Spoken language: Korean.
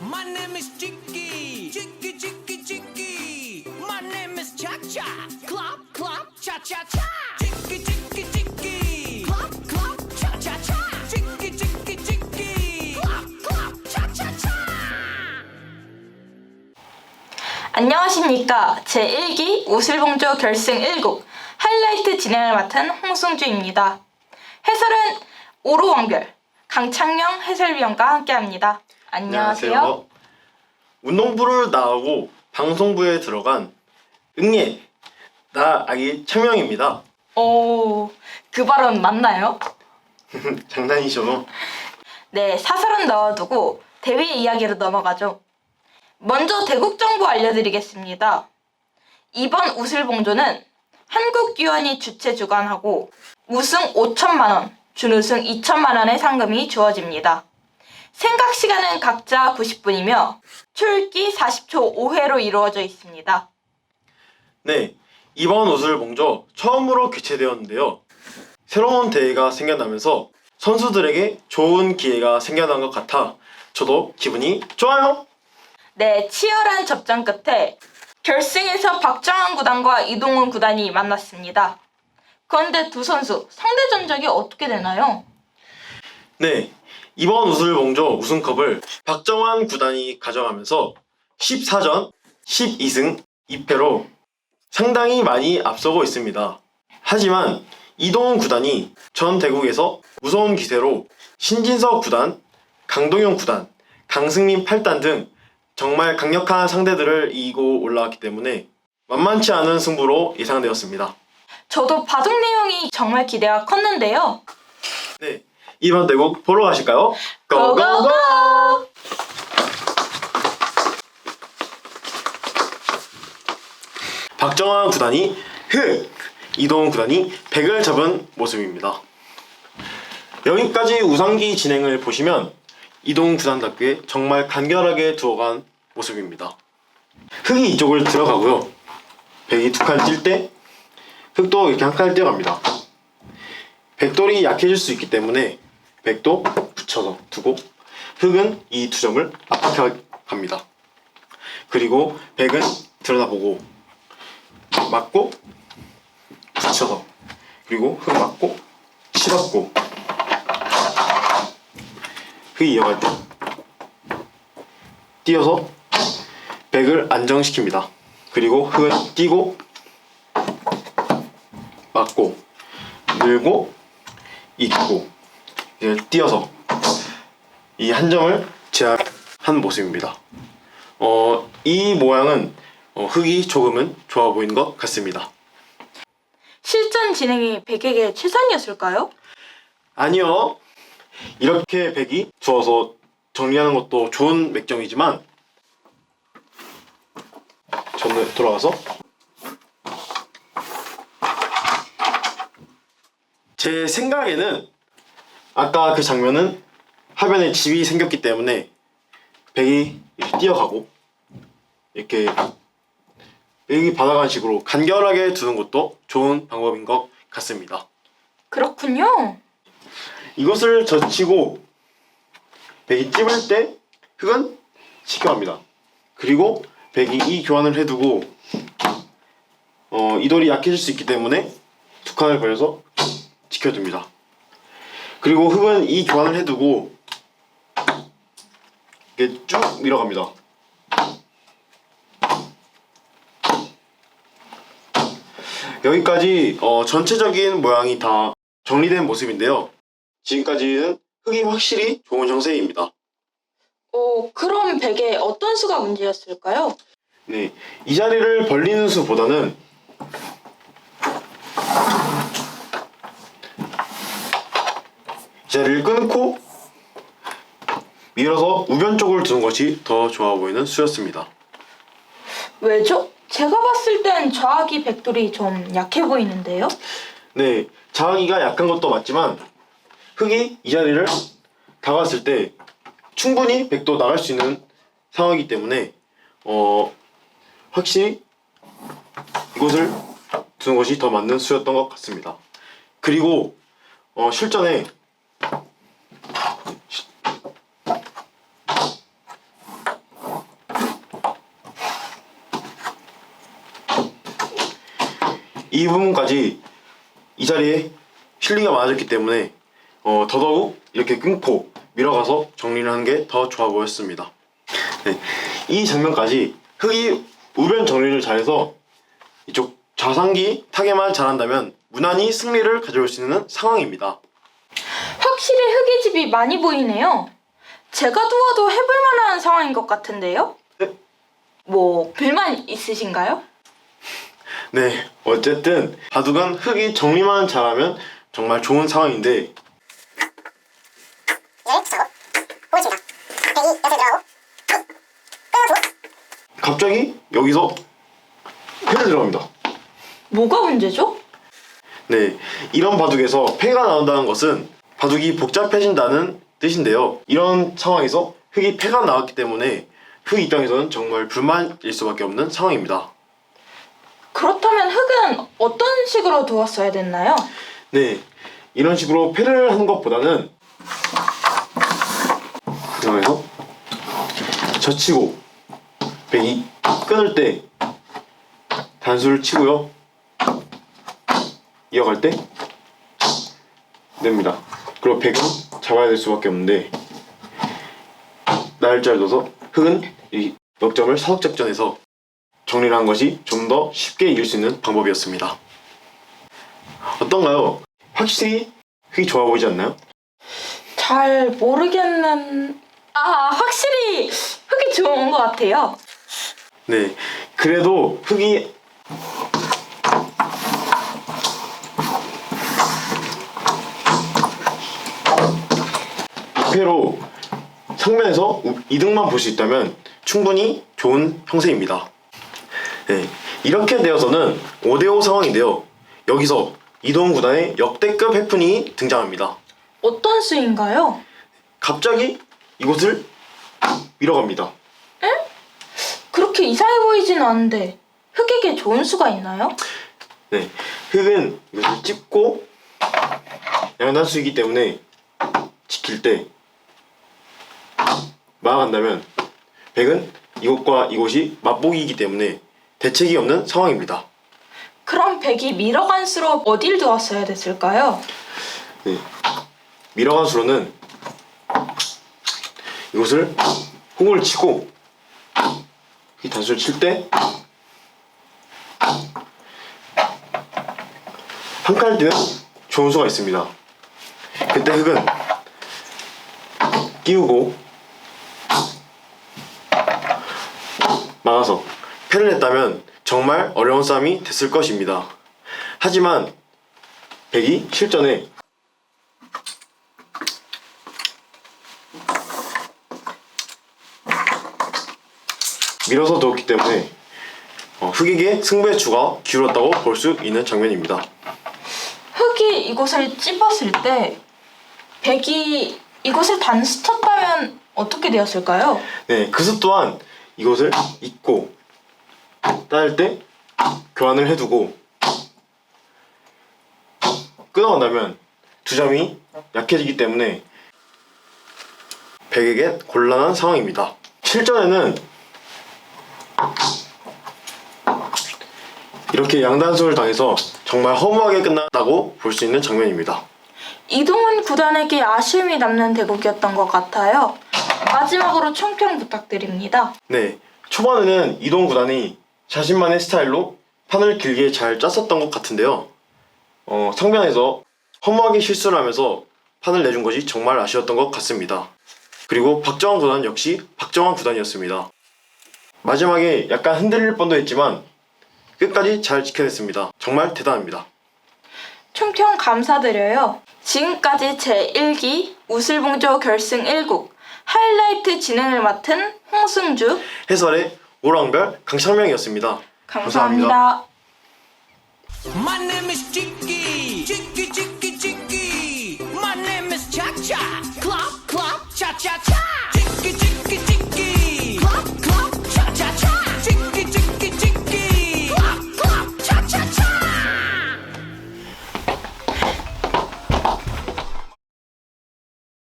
My name is Chicky. Chicky, Chicky, Chicky. My name is Cha Cha. Clap, clap, cha cha cha. Chicky, Chicky, Chicky. Clap, clap, cha cha cha. Chicky, Chicky, Chicky. Clap, clap, cha cha cha. 안녕하십니까. 제1기 우슬봉조 결승 1국 하이라이트 진행을 맡은 홍승주입니다. 해설은 오로왕별, 강창영 해설위원과 함께합니다. 안녕하세요. 운동부를 나오고 방송부에 들어간 응예 나 아기 창명입니다. 오, 그 발언 맞나요? 장난이죠. 네, 사설은 넣어두고 대회 이야기로 넘어가죠. 먼저 대국 정보 알려드리겠습니다. 이번 우슬봉조는 한국기원이 주최 주관하고 우승 5천만 원, 준우승 2천만 원의 상금이 주어집니다. 생각 시간은 각자 90분이며 출기 40초 5회로 이루어져 있습니다. 네 이번 옷을 봉조 처음으로 개최되었는데요. 새로운 대회가 생겨나면서 선수들에게 좋은 기회가 생겨난 것 같아 저도 기분이 좋아요. 네, 치열한 접전 끝에 결승에서 박정환 구단과 이동훈 구단이 만났습니다. 그런데 두 선수 상대 전적이 어떻게 되나요? 네 이번 우슬 봉조 우승컵을 박정환 구단이 가져가면서 14전 12승 2패로 상당히 많이 앞서고 있습니다. 하지만 이동훈 구단이 전 대국에서 무서운 기세로 신진석 구단, 강동영 구단, 강승민 8단 등 정말 강력한 상대들을 이기고 올라왔기 때문에 만만치 않은 승부로 예상되었습니다. 저도 바둑 내용이 정말 기대가 컸는데요. 네, 이번 대국 보러 가실까요? 고고고! 박정환 구단이 흑, 이동훈 구단이 백을 잡은 모습입니다. 여기까지 우상기 진행을 보시면 이동훈 구단답게 정말 간결하게 두어간 모습입니다. 흑이 이쪽을 들어가고요. 백이 두칸뛸때 흑도 이렇게 한 칸을 뛰어갑니다. 백돌이 약해질 수 있기 때문에 백도 붙여서 두고 흑은 이 두 점을 압박합니다. 그리고 백은 들여다보고 맞고 붙여서 그리고 흑 맞고 실었고 흑이 이어갈 때 뛰어서 백을 안정시킵니다. 그리고 흑은 뛰고 맞고 늘고 있고 이제 뛰어서 이 한 점을 제압한 모습입니다. 어, 이 모양은 어, 흙이 조금은 좋아 보이는 것 같습니다. 실전 진행이 백에게 최선이었을까요? 아니요. 이렇게 백이 주어서 정리하는 것도 좋은 맥점이지만 저는 돌아가서 제 생각에는 아까 그 장면은 화면에 집이 생겼기 때문에 백이 이렇게 뛰어가고 이렇게 백이 받아가는 식으로 간결하게 두는 것도 좋은 방법인 것 같습니다. 그렇군요. 이것을 젖히고 백이 찝을 때 흙은 지켜갑니다. 그리고 백이 이 교환을 해두고 어, 이 돌이 약해질 수 있기 때문에 두 칸을 벌려서 지켜줍니다. 그리고 흙은 이 교환을 해두고 이게 쭉 밀어갑니다. 여기까지 어, 전체적인 모양이 다 정리된 모습인데요. 지금까지는 흙이 확실히 좋은 형세입니다. 오, 그럼 백에 어떤 수가 문제였을까요? 네, 이 자리를 벌리는 수보다는 이 자리를 끊고 밀어서 우변 쪽을 두는 것이 더 좋아 보이는 수였습니다. 왜죠? 제가 봤을 땐 좌악이 백돌이 좀 약해 보이는데요. 네, 자하기가 약한 것도 맞지만 흙이 이 자리를 다갔을 때 충분히 백도 나갈 수 있는 상황이기 때문에 어 확실히 이곳을 두는 것이 더 맞는 수였던 것 같습니다. 그리고 어 실전에 이 부분까지 이 자리에 실리가 많아졌기 때문에 어, 더더욱 이렇게 끊고 밀어가서 정리를 하는 게더 좋아 보였습니다. 네, 이 장면까지 흙이 우변 정리를 잘해서 이쪽 좌상기 타개만 잘한다면 무난히 승리를 가져올 수 있는 상황입니다. 확실히 흙의 집이 많이 보이네요. 제가 두어도 해볼 만한 상황인 것 같은데요? 네? 뭐 불만 있으신가요? 네, 어쨌든 바둑은 흙이 정리만 잘하면 정말 좋은 상황인데 갑자기 여기서 패를 들어갑니다. 뭐가 문제죠? 네, 이런 바둑에서 패가 나온다는 것은 바둑이 복잡해진다는 뜻인데요. 이런 상황에서 흙이 패가 나왔기 때문에 흙 입장에서는 정말 불만일 수밖에 없는 상황입니다. 그렇다면 흙은 어떤 식으로 두었어야 됐나요? 네, 이런 식으로 패를 하는 것보다는 그 상황에서 젖히고 백이 끊을 때 단수를 치고요. 이어갈 때 냅니다. 그리고 백은 잡아야 될 수밖에 없는데 날짜를 둬서 흑은 이 역점을 사석작전에서 정리를 한 것이 좀 더 쉽게 이길 수 있는 방법이었습니다. 어떤가요? 확실히 흙이 좋아 보이지 않나요? 잘 모르겠는... 아 확실히 흙이 좋은 것 같아요. 네. 그래도 흙이 패로 상면에서 우- 이득만 볼 수 있다면 충분히 좋은 형세입니다. 네. 이렇게 되어서는 5대5 상황인데요. 여기서 이동 구단의 역대급 해프닝이 등장합니다. 어떤 수인가요? 갑자기 이곳을 밀어갑니다. 그렇게 이상해 보이진 않은데 흙에게 좋은 수가 있나요? 네, 흙은 이것을 찝고 양단수이기 때문에 지킬 때 막아간다면 백은 이곳과 이곳이 맞보기이기 때문에 대책이 없는 상황입니다. 그럼 백이 밀어간 수로 어딜 두었어야 됐을까요? 네, 밀어간 수로는 이곳을 홍을 치고 이 단수를 칠 때한 칸을 뛰는 좋은 수가 있습니다. 그때 흙은 끼우고 막아서 패를 했다면 정말 어려운 싸움이 됐을 것입니다. 하지만 백이 실전에 밀어서 두었기 때문에 어, 흑에게 승부의 추가 기울었다고 볼 수 있는 장면입니다. 흙이 이곳을 찝었을 때 백이 이곳을 단수 쳤다면 어떻게 되었을까요? 네, 그수 또한 이것을 잊고 따를 때 교환을 해두고 끊어간다면 두 점이 약해지기 때문에 백에게 곤란한 상황입니다. 실전에는 이렇게 양단수를 당해서 정말 허무하게 끝났다고 볼 수 있는 장면입니다. 이동훈 구단에게 아쉬움이 남는 대국이었던 것 같아요. 마지막으로 총평 부탁드립니다. 네, 초반에는 이동 구단이 자신만의 스타일로 판을 길게 잘 짰었던 것 같은데요. 어, 상변에서 허무하게 실수를 하면서 판을 내준 것이 정말 아쉬웠던 것 같습니다. 그리고 박정환 구단 역시 박정환 구단이었습니다. 마지막에 약간 흔들릴 뻔도 했지만 끝까지 잘 지켜냈습니다. 정말 대단합니다. 총평 감사드려요. 지금까지 제1기 우슬봉조 결승 1국 하이라이트 진행을 맡은 홍승주 해설의 오랑별 강창명이었습니다. 감사합니다. My name is Chicky. Chicky, Chicky. My name is